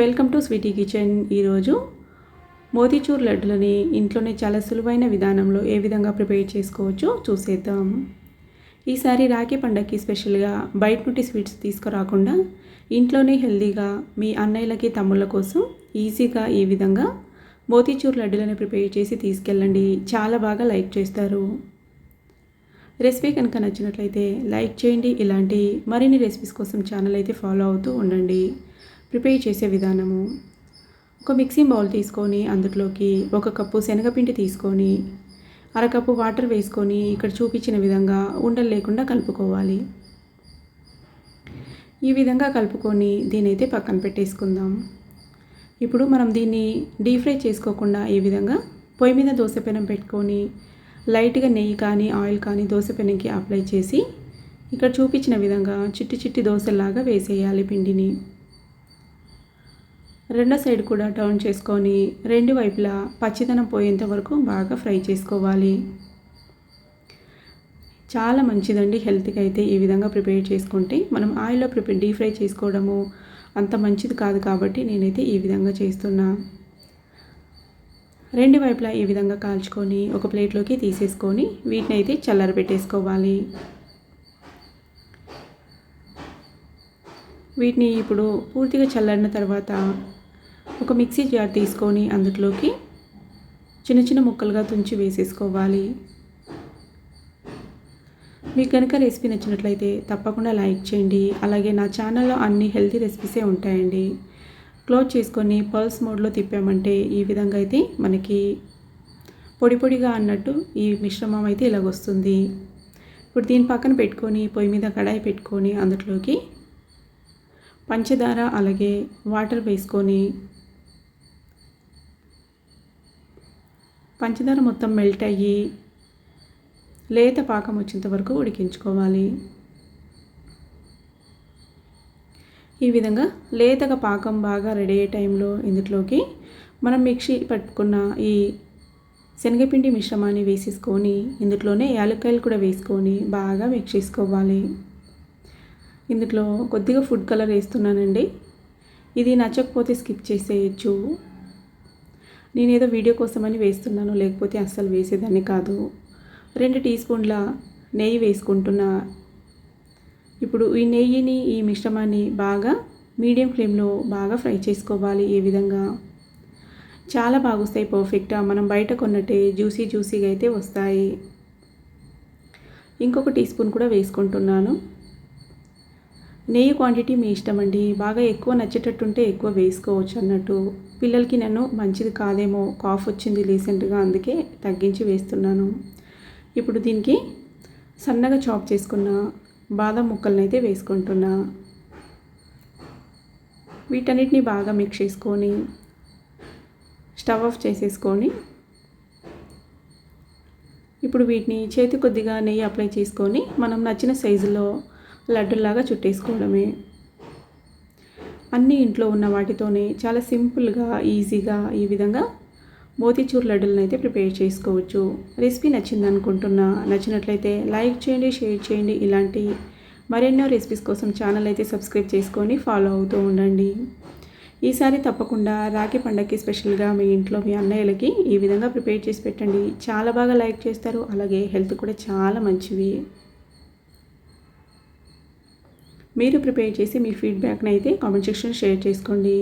Welcome to Sweety kitchen. ఈరోజు మోతీచూర్ లడ్డులని ఇంట్లోనే చాలా సులువైన విధానంలో ఏ విధంగా ప్రిపేర్ చేసుకోవచ్చో చూసేద్దాం. ఈసారి రాఖీ పండగకి స్పెషల్గా బయట నుండి స్వీట్స్ తీసుకురాకుండా ఇంట్లోనే హెల్దీగా మీ అన్నయ్యలకి తమ్ముళ్ళ కోసం ఈజీగా ఈ విధంగా మోతీచూర్ లడ్డులను ప్రిపేర్ చేసి తీసుకెళ్ళండి. చాలా బాగా లైక్ చేస్తారు. రెసిపీ కనుక నచ్చినట్లయితే లైక్ చేయండి. ఇలాంటి మరిన్ని రెసిపీస్ కోసం ఛానల్ అయితే ఫాలో అవుతూ ఉండండి. ప్రిపేర్ చేసే విధానము. ఒక మిక్సింగ్ బౌల్ తీసుకొని అందులోకి ఒక కప్పు శనగపిండి తీసుకొని అరకప్పు వాటర్ వేసుకొని ఇక్కడ చూపించిన విధంగా ఉండలు లేకుండా కలుపుకోవాలి. ఈ విధంగా కలుపుకొని దీని అయితే పక్కన పెట్టేసుకుందాం. ఇప్పుడు మనం దీన్ని డీప్ ఫ్రై చేసుకోకుండా ఈ విధంగా పొయ్యి మీద దోశ పెనం పెట్టుకొని లైట్గా నెయ్యి కానీ ఆయిల్ కానీ దోశ పెనంకి అప్లై చేసి ఇక్కడ చూపించిన విధంగా చిట్టి చిట్టి దోశలాగా వేసేయాలి పిండిని. రెండో సైడ్ కూడా టర్న్ చేసుకొని రెండు వైపులా పచ్చిదనం పోయేంత వరకు బాగా ఫ్రై చేసుకోవాలి. చాలా మంచిదండి హెల్త్కి అయితే ఈ విధంగా ప్రిపేర్ చేసుకుంటే. మనం ఆయిల్లో ప్రిపేర్ డీప్ ఫ్రై చేసుకోవడము అంత మంచిది కాదు కాబట్టి నేనైతే ఈ విధంగా చేస్తున్నా. రెండు వైపులా ఈ విధంగా కాల్చుకొని ఒక ప్లేట్లోకి తీసేసుకొని వీటిని అయితే చల్లర పెట్టేసుకోవాలి వీటిని ఇప్పుడు పూర్తిగా చల్లారిన తర్వాత ఒక మిక్సీ జార్ తీసుకొని అందులోకి చిన్న చిన్న ముక్కలుగా తుంచి వేసేసుకోవాలి. మీకు కనుక రెసిపీ నచ్చినట్లయితే తప్పకుండా లైక్ చేయండి. అలాగే నా ఛానల్లో అన్ని హెల్తీ రెసిపీసే ఉంటాయండి. క్లోజ్ చేసుకొని పల్స్ మోడ్లో తిప్పామంటే ఈ విధంగా అయితే మనకి పొడి పొడిగా అన్నట్టు ఈ మిశ్రమం అయితే ఇలాగొస్తుంది. ఇప్పుడు దీని పక్కన పెట్టుకొని పొయ్యి మీద కడాయి పెట్టుకొని అందులోకి పంచదార అలాగే వాటర్ వేసుకొని పంచదార మొత్తం మెల్ట్ అయ్యి లేత పాకం వచ్చేంత వరకు ఉడికించుకోవాలి. ఈ విధంగా లేతగా పాకం బాగా రెడీ అయ్యే టైంలో ఇందులోకి మనం మిక్సీ పట్టుకున్న ఈ శనగపిండి మిశ్రమాన్ని వేసేసుకొని ఇందులోనే యాలక్కాయలు కూడా వేసుకొని బాగా మిక్స్ చేసుకోవాలి. ఇందులో కొద్దిగా ఫుడ్ కలర్ వేస్తున్నానండి. ఇది నచ్చకపోతే స్కిప్ చేసేయచ్చు. నేనేదో వీడియో కోసమని వేస్తున్నాను లేకపోతే అస్సలు వేసేదాన్ని కాదు. రెండు టీ స్పూన్ల నెయ్యి వేసుకుంటున్నా. ఇప్పుడు ఈ నెయ్యిని ఈ మిశ్రమాన్ని బాగా మీడియం ఫ్లేమ్లో బాగా ఫ్రై చేసుకోవాలి ఈ విధంగా. చాలా బాగా వస్తాయి పర్ఫెక్ట్గా మనం బయట కొన్నట్టే జ్యూసీ జ్యూసీగా అయితే వస్తాయి. ఇంకొక టీ స్పూన్ కూడా వేసుకుంటున్నాను. నెయ్యి క్వాంటిటీ మీ ఇష్టం అండి బాగా ఎక్కువ నచ్చేటట్టుంటే ఎక్కువ వేసుకోవచ్చు అన్నట్టు. పిల్లలకి నన్ను మంచిది కాదేమో కాఫ్ వచ్చింది రీసెంట్గా అందుకే తగ్గించి వేస్తున్నాను. ఇప్పుడు దీనికి సన్నగా చాప్ చేసుకున్న బాదం ముక్కలను అయితే వేసుకుంటున్నా. వీటన్నిటిని బాగా మిక్స్ చేసుకొని స్టవ్ ఆఫ్ చేసేసుకొని ఇప్పుడు వీటిని చేతి కొద్దిగా నెయ్యి అప్లై చేసుకొని మనం నచ్చిన సైజులో లడ్డులాగా చుట్టేసుకోవడమే. అన్నీ ఇంట్లో ఉన్న వాటితోనే చాలా సింపుల్గా ఈజీగా ఈ విధంగా మోతీచూర్ లడ్డులను అయితే ప్రిపేర్ చేసుకోవచ్చు. రెసిపీ నచ్చింది అనుకుంటున్నా నచ్చినట్లయితే లైక్ చేయండి షేర్ చేయండి. ఇలాంటి మరెన్నో రెసిపీస్ కోసం ఛానల్ అయితే సబ్స్క్రైబ్ చేసుకొని ఫాలో అవుతూ ఉండండి. ఈసారి తప్పకుండా రాఖీ పండగకి స్పెషల్గా మీ ఇంట్లో మీ అన్నయ్యలకి ఈ విధంగా ప్రిపేర్ చేసి పెట్టండి. చాలా బాగా లైక్ చేస్తారు. అలాగే హెల్త్ కూడా చాలా మంచివి మీరు ప్రిపేర్ చేసి మీ ఫీడ్బ్యాక్ని అయితే కామెంట్ సెక్షన్ షేర్ చేసుకోండి.